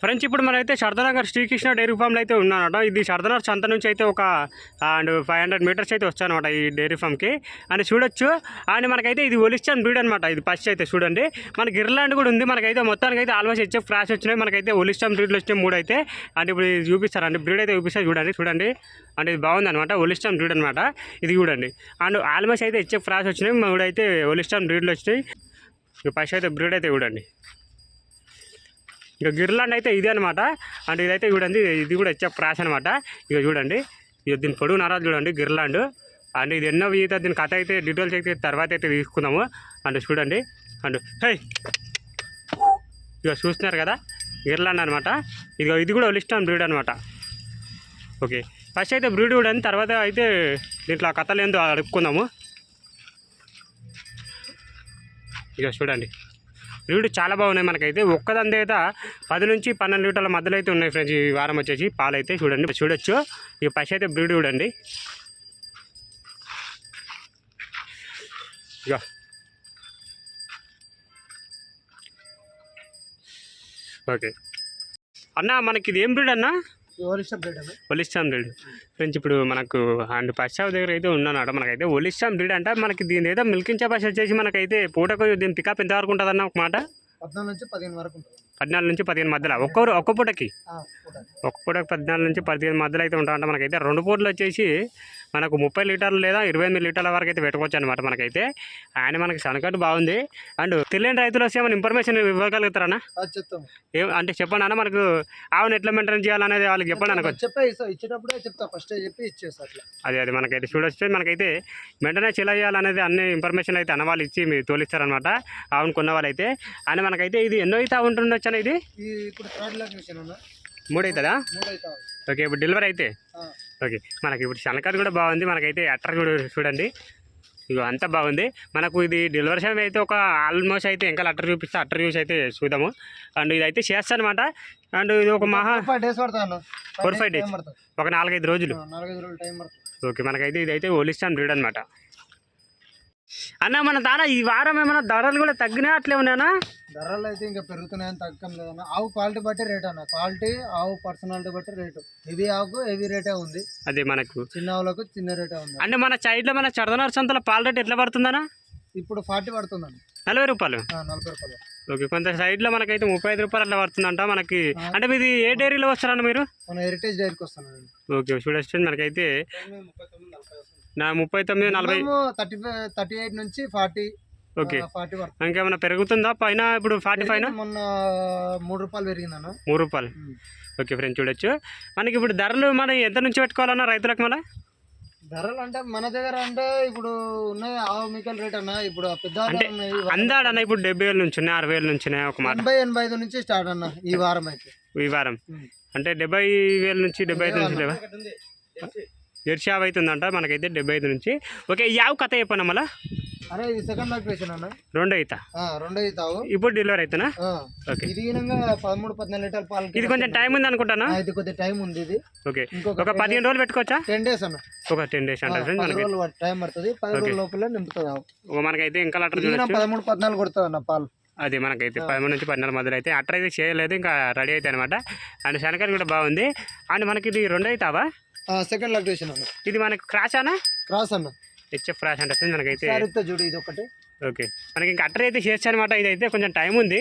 Friends ఇప్పుడు మనమైతే శరదనగర్ Srikrishna dairy ఫామ్లో అయితే ఉన్నానట ఇది శరదనగర్ సంత నుంచి అయితే ఒక అండ్ ఫైవ్ హండ్రెడ్ మీటర్స్ అయితే వచ్చానమాట ఈ డైరీ ఫామ్కి. అని చూడొచ్చు. అండ్ మనకైతే ఇది ఒలిస్టన్ బ్రీడ్ అనమాట ఇది ఫస్ట్ అయితే చూడండి. మనకి ఇర్లాండ్ కూడా ఉంది. మనకైతే మొత్తానికి అయితే ఆల్మోస్ట్ హెచ్ఎఫ్ ఫ్రాష్ వచ్చినాయి. మనకైతే ఒలిస్టన్ బ్రీడ్లు వచ్చినాయి మూడు అయితే. అంటే ఇప్పుడు ఇది చూపిస్తారండి. బ్రీడ్ అయితే చూపిస్తారు చూడండి చూడండి. అంటే ఇది బాగుంది అనమాట ఒలిస్టన్ బ్రీడ్ అనమాట ఇది చూడండి. అండ్ ఆల్మోస్ట్ అయితే హెచ్ఎఫ్ ఫ్రాష్ వచ్చినాయి. మూడు అయితే ఒలిస్టన్ బ్రీడ్లు వచ్చినాయి. ఫస్ట్ అయితే బ్రీడ్ అయితే చూడండి. ఇక గిర్లాండ్ అయితే ఇదే అనమాట అండ్ ఇదైతే చూడండి ఇది కూడా వచ్చే ప్రాష్ అనమాట ఇక చూడండి ఇక దీని పొడుగు నరాలు చూడండి గిర్లాండ్. అండ్ ఇది ఎన్నో ఈత దీని కథ అయితే డీటెయిల్స్ అయితే తర్వాత అయితే తీసుకుందాము. అండ్ చూడండి అండ్ హై! ఇక చూస్తున్నారు కదా గిర్లాండ్ అనమాట ఇదిగో ఇది కూడా ఒలిస్టాన్ బ్రీడ్ అనమాట ఓకే ఫస్ట్ అయితే బ్రీడ్ చూడండి తర్వాత అయితే దీంట్లో ఆ కథలు ఏందో అడుక్కుందాము. ఇక చూడండి. బ్రీడ్ చాలా బాగున్నాయి మనకైతే. ఒక్కదంతా అయితే పది నుంచి పన్నెండు లీటర్ల మధ్యలో అయితే ఉన్నాయి ఫ్రెండ్స్ ఈ వారం వచ్చేసి. పాలు అయితే చూడండి చూడొచ్చు. ఇక పసి అయితే బ్రీడ్ చూడండి. ఇక ఓకే. అన్న మనకి ఇది ఏం బ్రీడ్ అన్నా? ఒలిస్టాన్ బ్రీడ్ ఫ్రెండ్స్ ఇప్పుడు మనకు అండ్ పశ్చావ దగ్గర అయితే ఉన్నానట మనకైతే. ఒలిస్టాన్ బ్రీడ్ అంటే మనకి దీని ఏదో మిల్కింగ్ కెపాసిటీ వచ్చేసి మనకైతే పూటకు దీని పికప్ ఎంత వరకు ఉంటుందన్న ఒక మాట? పద్నాలుగు నుంచి పదిహేను వరకు ఉంటుంది. పద్నాలుగు నుంచి పదిహేను మధ్యలో. ఒక్కొరు ఒక్క పూటకి. ఒక్క పూటకి పద్నాలుగు నుంచి పదిహేను మధ్యలో అయితే ఉంటామంట మనకైతే. రెండు పూటలు వచ్చేసి మనకు ముప్పై లీటర్లు లేదా ఇరవై ఎనిమిది లీటర్ల వరకు అయితే పెట్టుకోవచ్చు అనమాట మనకైతే. ఆయన మనకి సనకట్టు బాగుంది. అండ్ తెలియని రైతులు వస్తే ఏమైనా ఇన్ఫర్మేషన్ ఇవ్వగలుగుతారన్నా ఏం అంటే చెప్పండి అన్న మనకు ఆవును ఎట్లా మెయింటైన్ చేయాలనేది వాళ్ళకి చెప్పండి అనకు. ఇచ్చేటప్పుడే చెప్తా ఫస్ట్ చెప్పి ఇచ్చేస్తా అది అది మనకైతే చూడొచ్చు. మనకైతే మెయింటెనెన్స్ ఎలా చేయాలనేది అన్ని ఇన్ఫర్మేషన్ అయితే అన్న వాళ్ళు ఇచ్చి మీరు తోలిస్తారనమాట ఆవును కొన్న వాళ్ళైతే. అని మనకైతే ఇది ఎన్నో అయితే ఉంటుండొచ్చు ఇది? ఇప్పుడు మూడు అవుతుందా ఓకే ఇప్పుడు డెలివరీ అయితే? ఓకే. మనకి ఇప్పుడు శనకర్ కూడా బాగుంది. మనకైతే అట్టర్ కూడా చూడండి. ఇగో అంతా బాగుంది. మనకు ఇది డెలివరీ సమయం అయితే ఒక ఆల్మోస్ట్ అయితే ఇంకా అట్టర్ చూపిస్తే అట్టర్ చూసి అయితే చూద్దాము. అండ్ ఇది అయితే చేస్తానమాట అండ్ ఇది ఒక మహా ఫైవ్ డేస్ పడతా అన్న. Four, five days. టైం పడుతుంది. ఒక నాలుగైదు రోజులు. ఆ, నాలుగైదు రోజులు టైం పడుతుంది. ఓకే. మనకైతే ఇదైతే ఒలిస్టాన్ బ్రీడ్ అనమాట అన్న మన దాన ఈ వారం ఏమైనా ధరలు కూడా తగ్గినా అట్లే ఉన్నానా ధరలు అయితే ఇంకా పెరుగుతున్నాయని తగ్గం లేదన్న. ఆవు క్వాలిటీ బట్టి రేట్ అన్న. క్వాలిటీ ఆవు పర్సనాలిటీ బట్టి రేటు. హెవీ ఆవుకు హెవీ రేటే ఉంది. అదే మనకు. చిన్న ఆవులకు చిన్న రేటే ఉంది. అంటే మన సైడ్లో మన చడదనార్ సంతలో పాల రేట్ ఎట్లా పడుతుందనా ఇప్పుడు ఫార్టీ పడుతుందండి నలభై రూపాయలు? నలభై రూపాయలు. ఓకే కొంత సైడ్లో మనకైతే ముప్పై ఐదు రూపాయలు అట్లా పడుతుందంట మనకి. అంటే మీది ఏ డైరీలో వస్తారన్న మీరు? మన హెరిటేజ్ డైరీకి వస్తానండి ఓకే చూడొచ్చు. మనకైతే నా ముప్పై తొమ్మిది నలభై థర్టీ థర్టీ ఎయిట్ నుంచి ఫార్టీ ఓకే. ఫార్టీ వరకు. ఇంకేమైనా పెరుగుతుందా? పైన ఇప్పుడు ఫార్టీ ఫైవ్ మొన్న మూడు రూపాయలు పెరిగిందన్న. మూడు రూపాయలు. ఓకే ఫ్రెండ్స్ చూడొచ్చు. మనకి ఇప్పుడు ధరలు మనం ఎంత నుంచి పెట్టుకోవాలన్నా రైతులకు మళ్ళీ ధరలు అంటే మన దగ్గర అంటే ఇప్పుడు ఉన్నాయి ఆవు మీకల్ రేట్ అన్న. ఇప్పుడు పెద్ద అందాడన్న ఇప్పుడు డెబ్బై వేల నుంచి ఉన్నాయి అరవై వేల నుంచి ఒక మాట. ఎనభై ఎనభై ఐదు నుంచి స్టార్ట్ అన్న ఈ వారం అయితే. ఈ వారం. అంటే డెబ్బై వేల నుంచి డెబ్బై ఐదు నుంచి జెర్సీ యాభై అవుతుందంట మనకైతే డెబ్బై ఐదు నుంచి. ఓకే యావ్ కథ చెప్పన్నా మళ్ళా? అరే ఇది సెకండ్ లాక్టేషన్ అన్న. రెండు అవుతా రెండో ఈ తావు ఇప్పుడు డెలివరీ అవుతానా ఓకే. ఇది పదమూడు పద్నాలుగు లీటర్ పాలు ఇది కొంచెం టైం ఉంది అనుకుంటానా ఇది టైం ఉంది ఇది. ఓకే. ఒక పదిహేను రోజులు పెట్టుకోవచ్చా? టెన్ డేస్ అన్న. ఒక టెన్ డేస్ మనకి రోజులు టైం పడుతుంది. పది రోజుల లోపల నింపుతుంది మనకైతే ఇంకా లెటర్ పదమూడు పద్నాలుగు కొడుతుంది అన్న పాలు. అది మనకైతే పదమూడు నుంచి పద్నాలుగు మధ్యలో అయితే అట్ర అయితే చేయలేదు ఇంకా రెడీ అయితే అనమాట అండ్ శనకర్ కూడా బాగుంది. అండ్ మనకి ఇది రెండు అవుతావా సెకండ్ లాక్టేషన్ అన్న. ఇది మనకి క్రాషానా క్రాస్ అన్న. హెచ్ఎఫ్ క్రాష్ అంటే మనకైతే. సారితో చూడు ఇది ఒకటి. ఓకే. మనకి ఇంకా అట్టర్ అయితే చేయొచ్చు అనమాట ఇదైతే కొంచెం టైం ఉంది.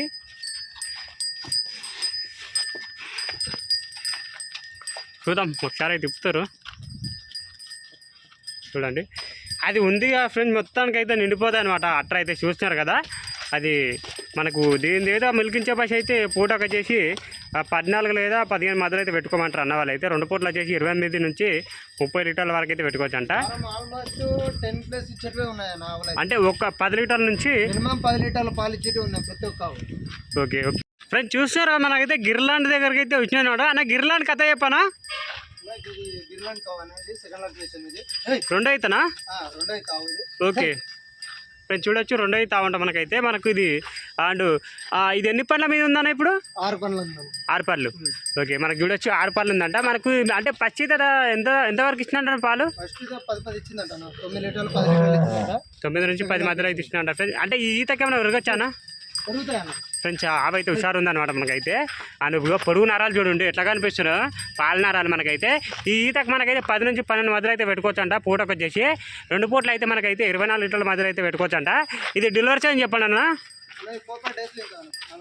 చూద్దాం. ఒకసారి అయితే తిప్పుతారు. చూడండి. అది ఉంది ఫ్రెండ్ మొత్తానికి అయితే నిండిపోతాయి అనమాట అట్టర్ అయితే చూస్తున్నారు కదా. అది మనకు దీని ఏదో మిల్కించే పైస అయితే పూటకు వచ్చేసి పద్నాలుగు లేదా పదిహేను మధ్యలో అయితే పెట్టుకోమంటారు అన్న వాళ్ళు అయితే రెండు పూటలు వచ్చేసి ఇరవై ఎనిమిది నుంచి ముప్పై లీటర్ల వరకు అయితే పెట్టుకోవచ్చు అంట. అంటే ఒక పది లీటర్ల నుంచి పది లీటర్ల పాలు ఇచ్చేటివి ఉన్నాయి ప్రతి ఒక్క ఆవు ఓకే ఓకే. ఫ్రెండ్స్ చూస్తారా మనకైతే గిర్లాండ్ దగ్గరికి అయితే వచ్చినాడు అన్న గిర్లాండ్ కథ చెప్పనా? రెండు ఇది. ఓకే. ఫ్రెండ్స్ చూడొచ్చు రెండు అయితే ఉంటా మనకైతే. మనకు ఇది అండ్ ఇది ఎన్ని పళ్ళ మీద ఉందన్న ఇప్పుడు? ఆరు ఉందండి ఆరు పళ్ళు ఓకే మనకు చూడొచ్చు ఆరు పళ్ళు ఉందంట. మనకు అంటే పచ్చి ధర ఎంత ఎంతవరకు పాలు? ఇచ్చిందంట అన్న. తొమ్మిది నుంచి పది మధ్యలో అయితే ఫ్రెండ్స్ అంటే ఈ ఈతకి ఫ్రెండ్స్ ఆవు అయితే హుషారు ఉందన్నమాట మనకైతే. అండ్ ఇదిగో పొడుగు నరాలు చూడండి ఎట్లా కనిపిస్తున్నాయో పాల నరాలు మనకైతే. ఈ ఈతకు మనకైతే పది నుంచి పన్నెండు మధ్యలో అయితే పెట్టుకోవచ్చు అంట పూటకు వచ్చేసి రెండు పూటలు అయితే మనకైతే ఇరవై నాలుగు లీటర్ల మధ్యలో అయితే పెట్టుకోవచ్చు అంట ఇది డెలివరీ చేయని చెప్పండి అన్న.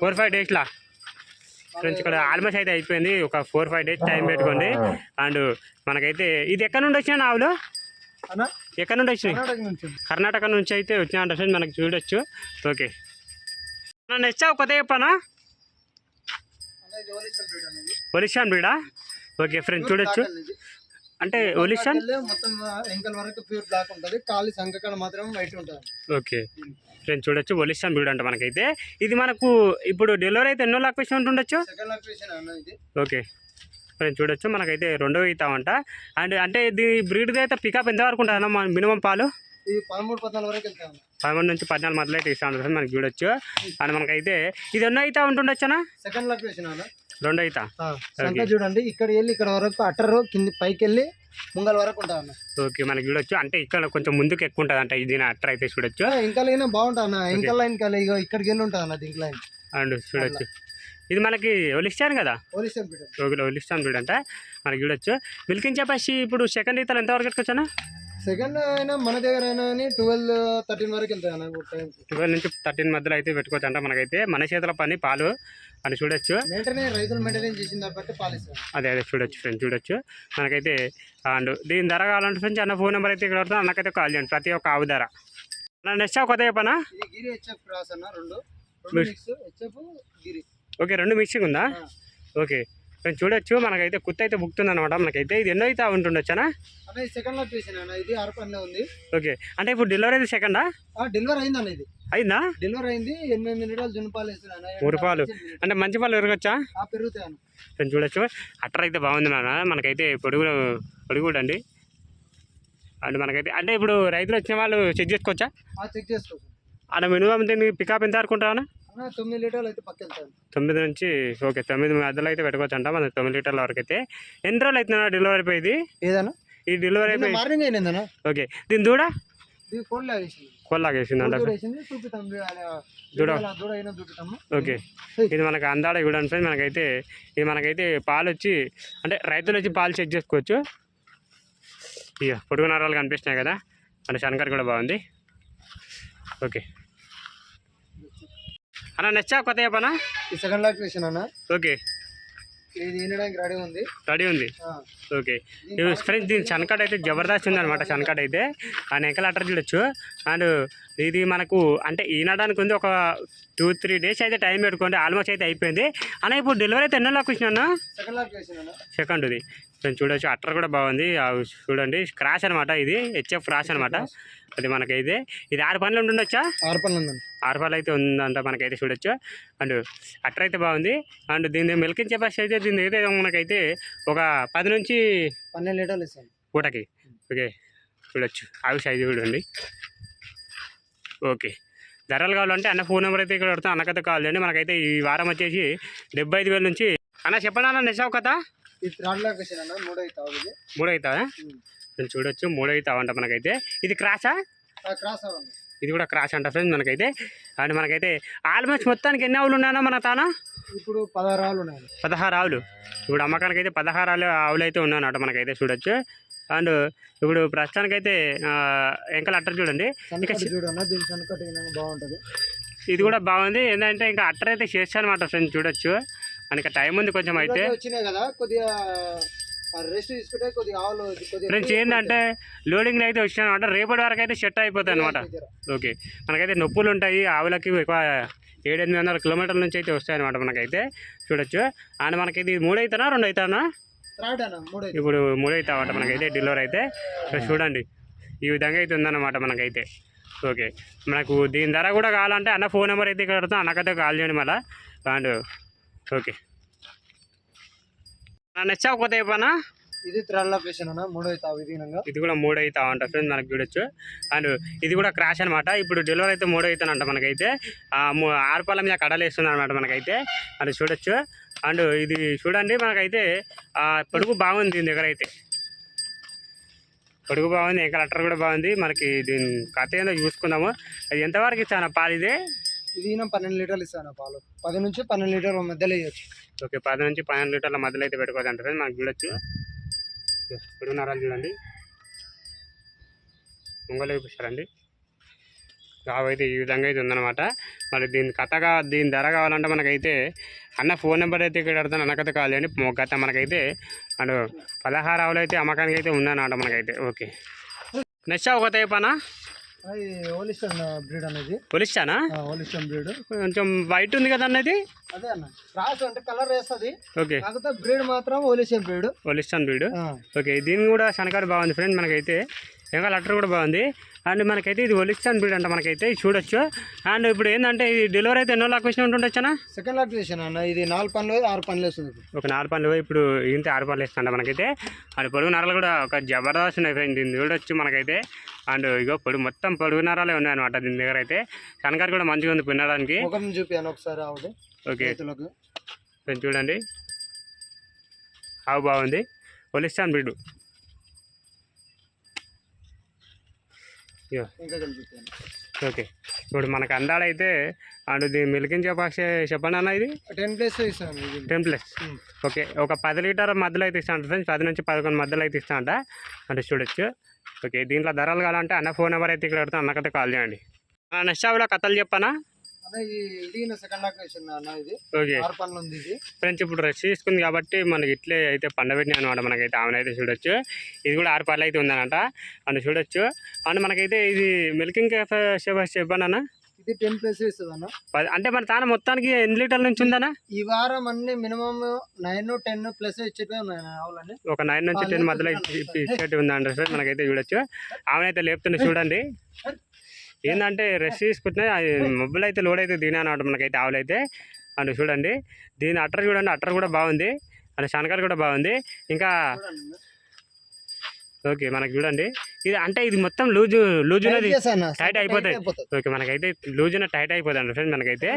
ఫోర్ ఫైవ్ డేస్లా ఫ్రెండ్స్ ఇక్కడ ఆల్మోస్ట్ అయితే అయిపోయింది. ఒక ఫోర్ ఫైవ్ డేస్ టైం పెట్టుకోండి. అండ్ మనకైతే ఇది ఎక్కడ నుండి వచ్చిన ఆవులు? ఎక్కడ నుండి వచ్చినాయి? కర్ణాటక నుంచి అయితే వచ్చినాయంట ఫ్రెండ్స్ మనకి చూడొచ్చు. ఓకే. నన్ను ఇచ్చావు కొత్త చెప్పానా? ఒలిషాన్ బ్రీడా ఓకే ఫ్రెండ్స్ చూడొచ్చు. అంటే ఒలిషాన్ మొత్తం ఎంకల్ వరకు ప్యూర్ బ్లాక్ ఉంటుంది. కాలి సంకకాడ మాత్రం వైట్ ఉంటుంది. ఓకే ఫ్రెండ్స్ చూడొచ్చు. ఒలిషాన్ బ్రీడ్ అంట మనకైతే. ఇది మనకు ఇప్పుడు డెలివరీ అయితే ఎన్నో లాక్ పేషెంట్ ఉండొచ్చు? ఓకే ఫ్రెండ్స్ చూడొచ్చు. మనకైతే రెండో ఇస్తామంట అండ్ అంటే ఇది బ్రీడ్ది అయితే పికప్ ఎంత వరకు ఉంటుందన్న? మినిమం పాలు? పదమూడు నుంచి పద్నాలుగు మధ్యలో అయితే ఇస్తా ఉంటుంది మనకి చూడొచ్చు. అండ్ మనకైతే ఇది ఎన్నో అవుతా ఉంటుండొచ్చనా? సెకండ్ లొకేషన్ రెండో సంక చూడండి. ఇక్కడ వెళ్ళి ఇక్కడ వరకు అట్టరు కింది పైకి వెళ్ళి ముంగల్ వరకు అన్న. ఓకే మనకి చూడొచ్చు. అంటే ఇక్కడ కొంచెం ముందుకు ఎక్కువ ఉంటుంది అంట ఇది అట్టర్ అయితే చూడొచ్చు. ఇంకా లైన్ బాగుంటుంది అన్న. ఇంకా లైన్ ఇంకా ఇగో ఇక్కడికి వెళ్ళి ఉంటుంది అన్న దీనికి లైన్ అండ్ చూడొచ్చు. ఇది మనకి ఒలిస్తాను కదా? ఓకే ఒలిస్తాను చూడంట మనకి చూడొచ్చు. మిల్కింగ్ చెప్పేసి ఇప్పుడు సెకండ్ ఈతలు ఎంతవరకు ఎట్టుకొచ్చానా సెకండ్ అయినా మన దగ్గర అయినా కానీ ట్వెల్వ్ థర్టీన్ వరకు వెళ్తాయి అన్న టైం ట్వెల్వ్ నుంచి థర్టీన్ మధ్యలో అయితే పెట్టుకోవచ్చు అంట మనకైతే. మన చేతుల పని పాలు అని చూడొచ్చు. రైతులు మెయింటెనెన్స్ చేసిన అదే అదే చూడొచ్చు ఫ్రెండ్స్ చూడొచ్చు. మనకైతే అండ్. దీని ధర కావాలంటే ఫ్రెండ్స్ అన్న ఫోన్ నెంబర్ అయితే ఇక్కడ పడుతుంది అన్నకైతే కాల్ చేయండి. ప్రతి ఒక్క ఆవు ధర. నెక్స్ట్ కొత్త చెప్పనా? గిరి హెచ్ఎఫ్ క్రాస్ అన్న రెండు. ఓకే రెండు మిక్సింగ్ ఉందా. ఓకే. ఫ్రెండ్స్ చూడొచ్చు. మనకైతే కుత్త అయితే బుక్తుంది అనమాట మనకైతే ఇది ఎన్నో అయితే ఉంటుండొచ్చానా? సెకండ్ అన్న. ఇది ఉంది. ఓకే. అంటే ఇప్పుడు డెలివరీ అయితే సెకండా డెలివరీ అయింది అన్న ఇది. అయిందా? డెలివరీ అయింది. ఎనిమిది నిమిషాలు జున్పాలు వేస్తున్నాను అన్న. మూడు పాలు అంటే మంచి పాలు ఎరగొచ్చా ఆ పెరుగుతాయి ఫ్రెండ్స్ చూడొచ్చు. అట్టర్ అయితే బాగుంది నాన్న మనకైతే పొడుగు పొడుగు కూడా అండి. అండ్ మనకైతే అంటే ఇప్పుడు రైతులు వచ్చిన వాళ్ళు చెక్ చేసుకోవచ్చా? చెక్ చేసుకోవచ్చు. అన్న మినిమం దీన్ని పికప్ ఎంత అనుకుంటావా అన్న? తొమ్మిది లీటర్లు అయితే పక్క వెళ్తాను తొమ్మిది నుంచి ఓకే తొమ్మిది మధ్యలో అయితే పెట్టుకోవచ్చు అంట మన తొమ్మిది లీటర్ల వరకు అయితే. ఎన్ని రోజులు అవుతుందా డెలివరీ అయిపోయింది ఏదన్నా? ఈ డెలివరీ అయిపోయి మార్నింగ్ అయిపోయిందన్న ఓకే దీని దూడ? కొల్లాగేసిందంట అయినా ఓకే ఇది మనకు అందాడ చూడండి ఫ్రెండ్స్ మనకైతే ఇది మనకైతే పాలు వచ్చి అంటే రైతులు వచ్చి పాలు చెక్ చేసుకోవచ్చు. ఇక పొడుగు నరాలు కనిపిస్తున్నాయి కదా అంటే శనకర్ కూడా బాగుంది. ఓకే. అన్న నచ్చా కొత్త చెప్పనా? ఈ సెకండ్ లొకేషన్ అన్న. ఓకే. ఇది వినడానికి రెడీ ఉంది. రెడీ ఉంది. ఓకే. ఇది ఫ్రెండ్స్ దీని చనకట్ అయితే జబర్దస్త్ ఉంది అనమాట చనకట్ అయితే. ఆ నెక్కలు అట్టర్ చూడొచ్చు. అండ్ ఇది మనకు అంటే ఈనడానికి ఉంది ఒక టూ త్రీ డేస్ అయితే టైం పెట్టుకోండి. ఆల్మోస్ట్ అయితే అయిపోయింది. అన్న ఇప్పుడు డెలివరీ అయితే ఎన్నో అన్న. సెకండ్ సెకండ్ది ఫ్రెండ్స్ చూడొచ్చు. అట్టర్ కూడా బాగుంది. చూడండి. క్రాష్ అనమాట ఇది. హెచ్ఎఫ్ క్రాష్ అనమాట అది మనకైతే. ఇది ఆరు పనులు ఉంటుండొచ్చా ఉందండి ఆరు పనులు అయితే ఉందంట మనకైతే చూడొచ్చు. అండ్ అట్టర్ అయితే బాగుంది. అండ్ దీని మిల్కింగ్ కెపాసిటీ అయితే దీని అయితే మనకైతే ఒక పది నుంచి పన్నెండు లీటర్లు ఇస్తాను పూటకి. ఓకే. చూడొచ్చు. ఆవి సైజు చూడండి. ఓకే. ధరలు కావాలంటే అన్న ఫోన్ నెంబర్ అయితే ఇక్కడ పెడతాం. అన్నకైతే కాల్ చేయండి. మనకైతే ఈ వారం వచ్చేసి డెబ్బై ఐదు వేల నుంచి అన్న చెప్పండి అన్న నిజావు కదా ఇది థర్డ్ లొకేషన్ అన్న. మూడు అవుతావు ఇది. మూడు అవుతావా నేను చూడొచ్చు. మూడు అవుతావంట మనకైతే. ఇది క్రాషా క్రాస్ అవ్వండి ఇది కూడా క్రాష్ అంట ఫ్రెండ్స్ మనకైతే. అండ్ మనకైతే ఆల్మోస్ట్ మొత్తానికి ఎన్ని ఆవులు ఉన్నాయన్నా మన తాన? ఇప్పుడు పదహారు ఆవులు ఉన్నాయి. పదహారు ఆవులు. ఇప్పుడు అమ్మకానికి అయితే పదహారు ఆవులు ఆవులు అయితే ఉన్నాయన్నమాట మనకైతే చూడొచ్చు. అండ్ ఇప్పుడు ప్రస్తుతానికైతే ఎంకల అట్టర్ చూడండి. బాగుంటుంది. ఇది కూడా బాగుంది. ఏంటంటే ఇంకా అట్టర్ అయితే చేస్తాను అనమాట ఫ్రెండ్స్ చూడొచ్చు. మనకి టైం ఉంది కొంచెం అయితే. వచ్చినాయి కదా కొద్దిగా ఫ్రెండ్స్ ఏంటంటే లోడింగ్లో అయితే వచ్చాను అనమాట. రేపటి వరకు అయితే సెట్ అయిపోతాయి అనమాట. ఓకే మనకైతే నొప్పులు ఉంటాయి ఆవులకి ఎక్కువ ఏడెనిమిది వందల కిలోమీటర్ల నుంచి అయితే వస్తాయి అనమాట మనకైతే. చూడొచ్చు. అండ్ మనకి ఇది మూడు అవుతానా రెండు అవుతానా ఇప్పుడు మూడు అవుతామంట మనకైతే డెలివరీ అయితే. చూడండి. ఈ విధంగా అయితే ఉందన్నమాట మనకైతే. ఓకే మనకు దీని ధర కూడా కావాలంటే అన్న ఫోన్ నెంబర్ అయితే ఇక్కడ అన్నకైతే కాల్ చేయండి మళ్ళీ. అండ్ ఓకే నచ్చా చెప్పనా? ఇది థర్డ్ లొకేషన్ అన్న ఇది కూడా మూడు అవుతా అంట ఫ్రెండ్స్ మనకు చూడొచ్చు. అండ్ ఇది కూడా క్రాష్ అనమాట ఇప్పుడు డెలివరీ అయితే మూడు అవుతానంట మనకైతే. ఆ ము- ఆరు పాల మీద కడలేస్తుంది అనమాట మనకైతే. అది చూడొచ్చు. అండ్ ఇది చూడండి మనకైతే ఆ పొడుగు బాగుంది దీని దగ్గర అయితే. పొడుగు బాగుంది ఇంకా లెటర్ కూడా బాగుంది. మనకి దీని కథ ఏందో చూసుకుందాము. అది ఎంతవరకు ఇచ్చాను పాలు ఇది? ఇది పన్నెండు లీటర్లు ఇస్తాను పాలు. పది నుంచి పన్నెండు లీటర్ల మధ్యలో ఇవ్వచ్చు ఓకే పది నుంచి పన్నెండు లీటర్ల మధ్యలో అయితే పెట్టుకోవచ్చు అంటారు నాకు చూడొచ్చు. ఇప్పుడు నరాలు చూడండి. ముంగలు చూపిస్తారండి. అయితే ఈ విధంగా అయితే ఉందన్నమాట. మరి దీని కథగా దీని ధర కావాలంటే మనకైతే అన్న ఫోన్ నెంబర్ అయితే ఇక్కడ పెడతాను అన్నకైతే కావాలి అని గత మనకైతే అండ్ పదహారు ఆవులు అయితే అమ్మకానికి అయితే ఉందన్నమాట మనకైతే. ఓకే. నెక్స్ట్ ఒక తేపానా బ్రీడ్ అనేది. బ్రీడ్ కొంచెం వైట్ ఉంది కదా అన్నది అదే అన్న. క్రాస్ అంటే కలర్ వేస్తుంది. ఓకే కాకపోతే బ్రీడ్ మాత్రం బ్రీడ్ పొలిస్తాన్ వీడు ఓకే దీని కూడా శనకారు బాగుంది. ఫ్రెండ్ మనకైతే ఇంకా లెటర్ కూడా బాగుంది. అండ్ మనకైతే ఇది ఒలిక్సాన్ బ్రీడ్ అంట మనకైతే చూడొచ్చు. అండ్ ఇప్పుడు ఏంటంటే ఇది డెలివరీ అయితే ఎన్నో లాక్ వచ్చిన ఉంటుండొచ్చనా సెకండ్ లాక్టేషన్ అన్న. ఇది నాలుగు పనులు ఆరు పనులు వేస్తుంది. ఒక నాలుగు పనులు ఇప్పుడు ఇంత ఆరు పనులు ఇస్తుంట మనకైతే. అండ్ పొడుగు నరాలు కూడా ఒక జబర్దస్త్ ఉన్నాయి ఫ్రెండ్ దీన్ని చూడొచ్చు మనకైతే. అండ్ ఇగో పొడుగు మొత్తం పొడుగు నరాలే ఉన్నాయి అనమాట దీని దగ్గర అయితే. శనకారు కూడా మంచిగా ఉంది పిన్నడానికి. ముఖం చూపియాను ఒకసారి ఓకే. చూడండి. ఆవు బాగుంది. Holstein breed. ఇంకా ఓకే. ఇప్పుడు మనకు అందాడైతే అండ్ దీని మిల్కింగ్ చెప్పాల్సి చెప్పండి అన్న ఇది? టెన్ ప్లేస్ ఇస్తాను టెన్ ప్లస్. ఓకే. ఒక పది లీటర్ మధ్యలో అయితే ఇస్తాను ఫ్రెండ్స్. పది నుంచి పదకొండు మధ్యలో అయితే ఇస్తా అంట. అంటే చూడొచ్చు. ఓకే. దీంట్లో ధరలు కావాలంటే అన్న ఫోన్ నెంబర్ అయితే ఇక్కడ పెడతాను. అన్నకైతే కాల్ చేయండి. నెక్స్ట్ ఆవిడ కథలు చెప్పనా? ఫ్రెండ్స్ ఇప్పుడు రెస్ట్ తీసుకుంది కాబట్టి మనకి ఇట్లే అయితే పండబెట్టినాయి అనమాట మనకైతే. ఆమెనైతే చూడొచ్చు. ఇది కూడా ఆరు పళ్ళు అయితే ఉందన్నమాట. అండ్ చూడొచ్చు. అండ్ మనకైతే ఇది మిల్కింగ్ చెప్పాను అన్న. ఇది టెన్ ప్లేస్ ఇస్తుంది అన్న. పది అంటే మన తాను మొత్తానికి ఎన్ని లీటర్ల నుంచి ఉందన్నా? ఈ వారం అన్ని మినిమం నైన్ టెన్ ప్లస్ ఇచ్చేటివే ఉన్నాయి ఒక నైన్ నుంచి టెన్ మధ్యలో ఇచ్చేటి ఉందండి సార్ మనకైతే చూడొచ్చు. ఆమెనైతే లేపుతుంది చూడండి. ఏంటంటే రెస్ట్ తీసుకుంటున్నాయి అది మొబైల్ అయితే లోడ్ అయితే దిగినా అనమాట మనకైతే ఆవులు అయితే అండ్ చూడండి దీని అట్టర్ చూడండి అట్టర్ కూడా బాగుంది. అండ్ శనకాలు కూడా బాగుంది. ఇంకా. ఓకే మనకి చూడండి. ఇది అంటే ఇది మొత్తం లూజు లూజ్ ఉన్నది. టైట్ అయిపోతాయి. ఓకే మనకైతే లూజ్ ఉన్న టైట్ అయిపోతుంది ఫ్రెండ్ మనకైతే.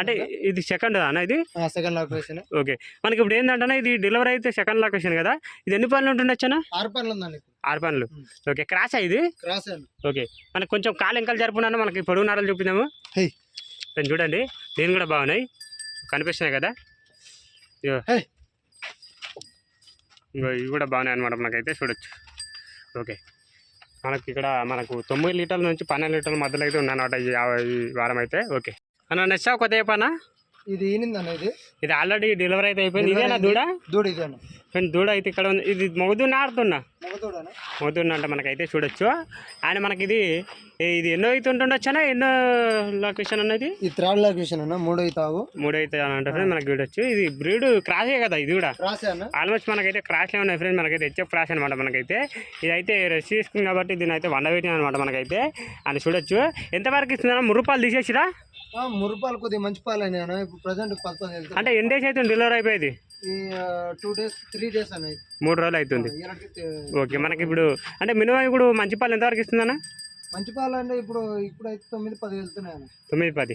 అంటే ఇది సెకండ్ అన్న ఇది? సెకండ్ లాక్టేషన్ ఓకే మనకి ఇప్పుడు ఏంటంటే ఇది డెలివరీ అయితే సెకండ్ లొకేషన్ కదా. ఇది ఎన్ని పనులు ఉంటుండొచ్చనా ఆరు పనులు ఉందండి ఆరు పనులు. ఓకే క్రాస్ ఇది? క్రాస్ ఓకే మనకి కొంచెం కాలు ఎంకలు జరుపుకున్నాను? మనకి పొడుగు నరాలు చూపిద్దాము. నేను చూడండి నేను కూడా బాగున్నాయి. కనిపిస్తున్నాయి కదా. ఇగో. ఇవి కూడా బాగున్నాయి అనమాట మనకైతే చూడొచ్చు. ఓకే. మనకి ఇక్కడ మనకు తొమ్మిది లీటర్ల నుంచి పన్నెండు లీటర్ల మధ్యలో అయితే ఉన్నాయన్నమాట ఈ వారం అయితే. ఓకే. అన్న నెక్స్ట్ కొత్త చెప్పనా ఇది ఈనింది అన్న ఇది? ఇది ఆల్రెడీ డెలివరీ అయితే అయిపోయింది. ఇదేనా. దూడ? దూడ ఇది అన్న ఫ్రెండ్ దూడ అయితే ఇక్కడ ఉంది. ఇది మొగదున్న ఆడుతున్నా మొగదున్న అంటే మనకైతే చూడొచ్చు. అండ్ మనకి ఇది ఇది ఎన్నో అయితే ఉంటుండొచ్చనా? ఎన్నో లొకేషన్ అన్నది? ఈ థర్డ్ లాక్టేషన్ అన్న మూడో తావు మూడు అయితే అంటే మనకి చూడొచ్చు. ఇది బ్రీడ్ క్రాసే కదా ఇది కూడా? క్రాస్ అన్న? ఆల్మోస్ట్ మనకైతే క్రాష్లే ఉన్నాయి ఫ్రెండ్ మనకైతే హెచ్ఎఫ్ క్రాష్ అనమాట మనకైతే. ఇదైతే రెస్ట్ తీసుకుంది కాబట్టి దీని అయితే వండబెట్టిన అనమాట మనకైతే. అని చూడొచ్చు. ఎంతవరకు ఇస్తుందన్నా మూడు రూపాయలు తీసేసిరా? మురుపాలు కొద్దిగా మంచి పాలు అన్న. ఇప్పుడు ప్రజెంట్ పదకొండు వెళ్తాయి అంటే ఎన్ని డేస్ అయితే డెలివరీ అయిపోయింది? ఈ టూ డేస్ త్రీ డేస్ అన్న ఇది. మూడు రోజులు అవుతుంది. ఓకే మనకి ఇప్పుడు అంటే మినిమం ఇప్పుడు మంచి పాలు ఎంతవరకు ఇస్తుందన్నా మంచి పాలు అంటే ఇప్పుడు ఇప్పుడు అయితే తొమ్మిది పది వెళ్తున్నాయి తొమ్మిది పది.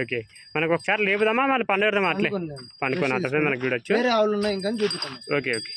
ఓకే. మనకు ఒకసారి లేపుదామా? మళ్ళీ పండుగదామా అట్లే? అనుకున్నాను పండుకొని అట్లా మనకి చూడొచ్చు. వేరే ఆవులు ఉన్నాయి ఇంకా అని చూపిస్తాను ఓకే ఓకే.